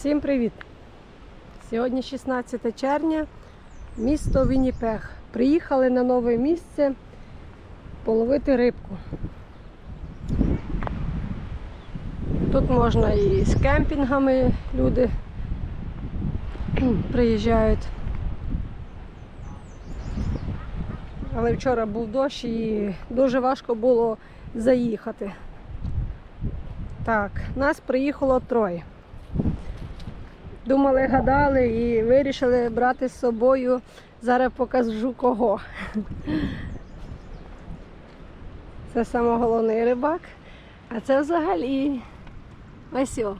Всім привіт! Сьогодні 16 червня, місто Вінніпег. Приїхали на нове місце половити рибку. Тут можна і з кемпінгами люди приїжджають. Але вчора був дощ і дуже важко було заїхати. Так, нас приїхало троє. Думали, гадали і вирішили брати з собою. Зараз покажу кого. Це самоголовний рибак. А це взагалі ось о,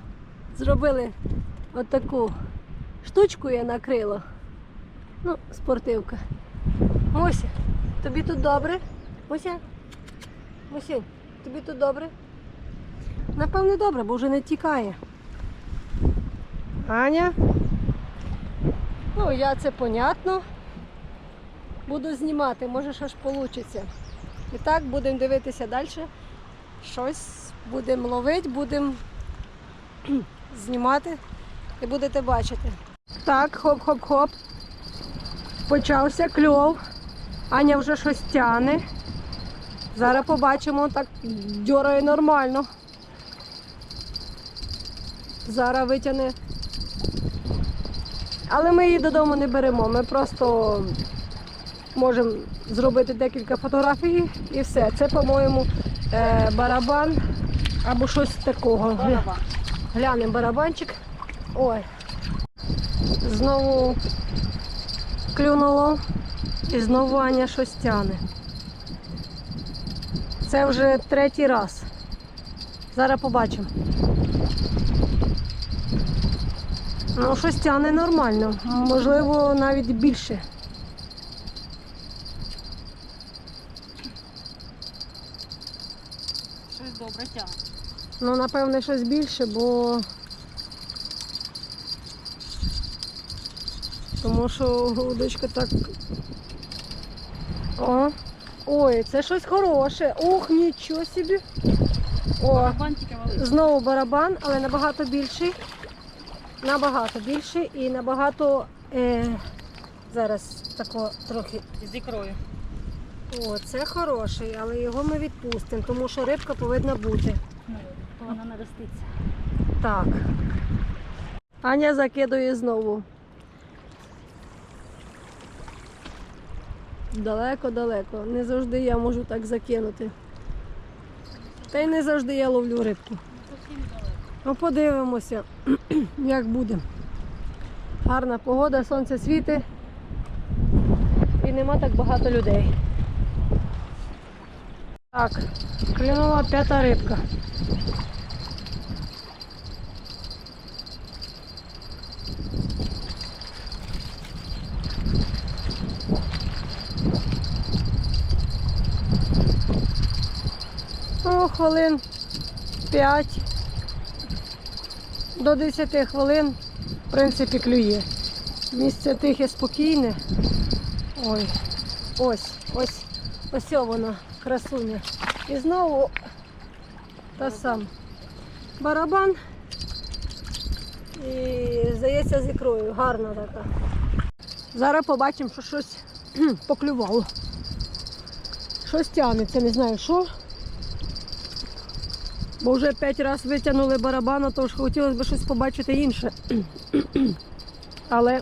зробили отаку штучку я накрила. Ну, спортивка. Муся, тобі тут добре? Муся? Мусінь, тобі тут добре? Напевне, добре, бо вже не тікає. Аня. Ну, я це понятно. Буду знімати, може ж вийде. І так, будемо дивитися далі. Щось будемо ловити, будемо знімати і будете бачити. Так, хоп-хоп-хоп. Почався кльов. Аня вже щось тяне. Зараз побачимо, так дьорає нормально. Зараз витягне. Але ми її додому не беремо. Ми просто можемо зробити декілька фотографій і все. Це, по-моєму, е, барабан або щось такого. Барабан. Глянемо барабанчик. Ой. Знову клюнуло і знову Аня щось тяне. Це вже третій раз. Зараз побачимо. Ну, щось тяне нормально. Можливо, навіть більше. Щось добре тягне. Ну, напевне, щось більше, бо. Тому що удочка так. О! Ой, це щось хороше. Ух, нічого собі. О, Барабан тільки знову барабан, але набагато більший. Набагато більший і набагато. Е, зараз тако трохи. З ікрою. О, це хороший, але його ми відпустимо, тому що рибка повинна бути. Ну, Вона нароститься. Так. Аня закидує знову. Далеко-далеко. Не завжди я можу так закинути. Та й не завжди я ловлю рибку. Ну, подивимося, як буде. Гарна погода, сонце світить і нема так багато людей. Так, клюнула п'ята рибка. Ну, хвилин 5 до 10 хвилин, в принципі, клює. Місце тихе, спокійне. Ой, ось, ось, ось вона, красуня. І знову та сам барабан. І здається з ікрою. Гарна така. Зараз побачимо, що щось поклювало. Щось тягнеться, не знаю що. Бо вже п'ять разів витягнули барабана, то ж хотілося б щось побачити інше. Але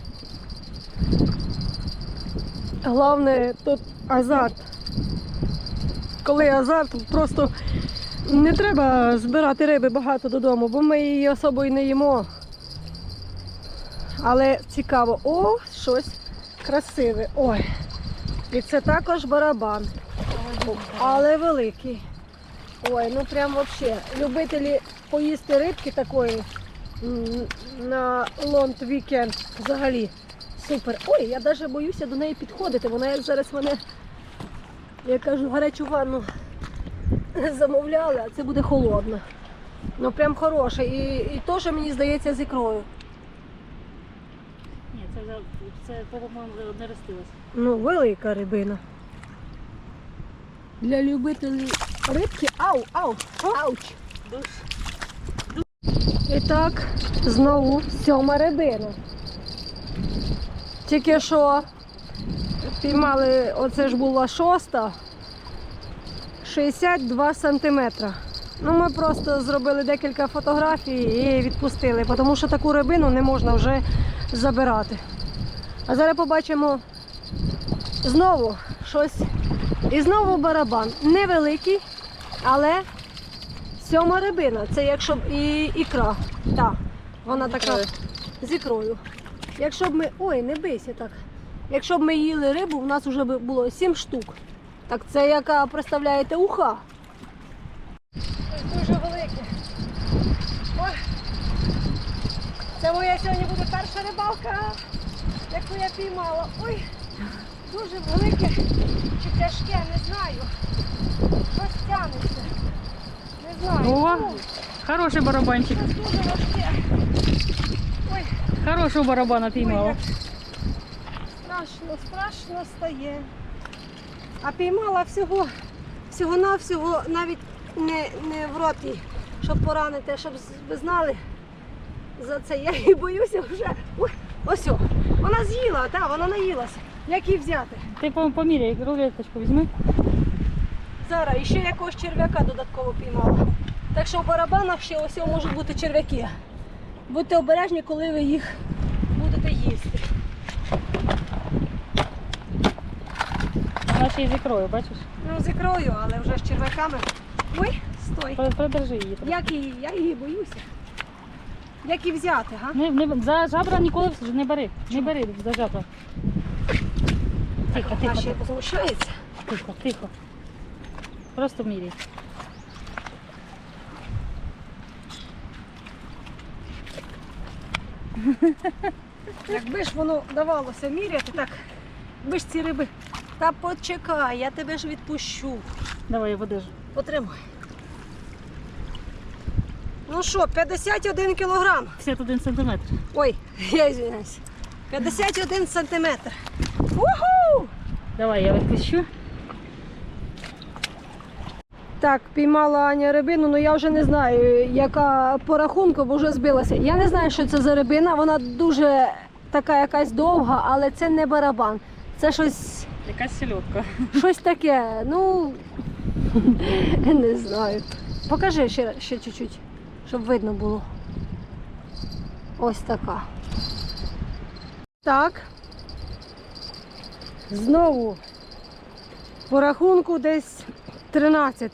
головне тут азарт. Коли азарт, просто не треба збирати риби багато додому, бо ми її особо і не їмо. Але цікаво, о, щось красиве. Ой. І це також барабан, але великий. Ой, ну прям вообще. Любителі поїсти рибки такої на лонд вікенд взагалі супер. Ой, я навіть боюся до неї підходити. Вона як зараз мене, я кажу, гарячу ванну замовляли, а це буде холодно. Ну прям хороше. І, і теж мені здається з ікрою. Ні, це вже це, по-моєму, не ростилось. Ну, велика рибина. Для любителів рибки. Ау, ау, ауч. І так, знову сьома рибина. Тільки що піймали, оце ж була шоста, 62 сантиметра. Ну, ми просто зробили декілька фотографій і відпустили, тому що таку рибину не можна вже забирати. А зараз побачимо знову щось. І знову барабан. Невеликий, але сьома рибина. Це якщо б і ікра. Так, вона така з ікрою. Якщо б ми. Ой, не бийся так. Якщо б ми їли рибу, у нас вже було 7 штук. Так це яка, представляєте, уха. Дуже велике. Ой. Це моя сьогодні буде перша рибалка, яку я піймала. Ой, дуже велике чи тяжке, не знаю. Знаю. О, хороший барабанчик. Хорошого барабана піймала. страшно, страшно стає. А піймала всього, всього-навсього навіть не, не в роті, щоб поранити, щоб ви знали. За це я і боюся вже. Ой, ось о, вона з'їла, так, вона наїлася. Як її взяти? Ти по- поміряй, рулеточку візьми. Зараз і ще якогось черв'яка додатково піймала. Так що в барабанах ще ось можуть бути черв'яки. Будьте обережні, коли ви їх будете їсти. Вона ще й з ікрою, бачиш? Ну, з ікрою, але вже з черв'яками. Ой, стой. Придержи її. Як її, я її боюся. Як її взяти, га? Не, не, за жабра ніколи не бери. Не бери за жабра. Тихо, Вона тихо, ще тихо, залишається. тихо, тихо. Просто міряй. Якби ж воно давалося міряти, так би ж ці риби. Та почекай, я тебе ж відпущу. Давай я подержу. Потримай. Ну що, 51 кілограм. 51 сантиметр. Ой, я извиняюсь. 51 сантиметр. Уху! Давай я відпущу. Так, піймала Аня рибину, але я вже не знаю, яка по рахунку, бо вже збилася. Я не знаю, що це за рибина. Вона дуже така якась довга, але це не барабан. Це щось, Якась сільотка. щось таке. Ну не знаю. Покажи ще, ще чуть-чуть, щоб видно було. Ось така. Так. Знову по рахунку десь 13,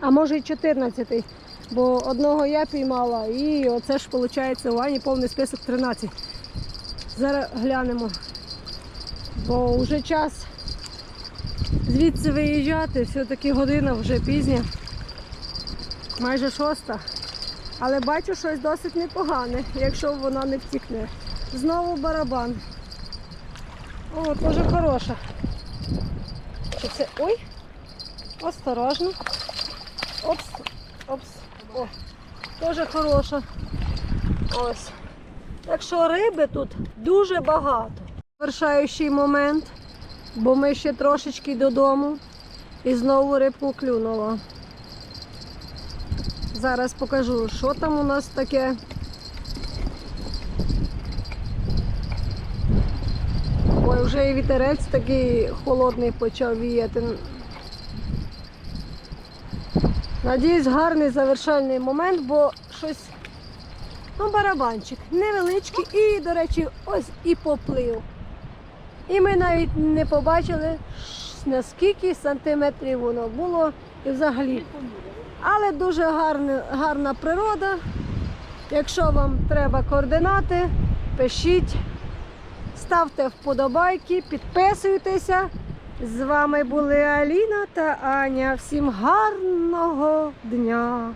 а може й 14-й. Бо одного я піймала і оце ж виходить у Ані повний список 13. Зараз глянемо. Бо вже час звідси виїжджати, все-таки година вже пізня, майже шоста. Але бачу щось досить непогане, якщо вона не втікне. Знову барабан. О, дуже хороша. Це. Ой! Осторожно. Опс, опс. О, дуже хороша. Ось. Так що риби тут дуже багато. Завершаючий момент, бо ми ще трошечки додому і знову рибку клюнула. Зараз покажу, що там у нас таке. Ой, вже і вітерець такий холодний почав віяти. Надіюсь, гарний завершальний момент, бо щось. Ну, барабанчик невеличкий і, до речі, ось і поплив. І ми навіть не побачили, наскільки сантиметрів воно було і взагалі. Але дуже гарна, гарна природа. Якщо вам треба координати, пишіть, ставте вподобайки, підписуйтеся. З вами були Аліна та Аня. Всім гарного дня!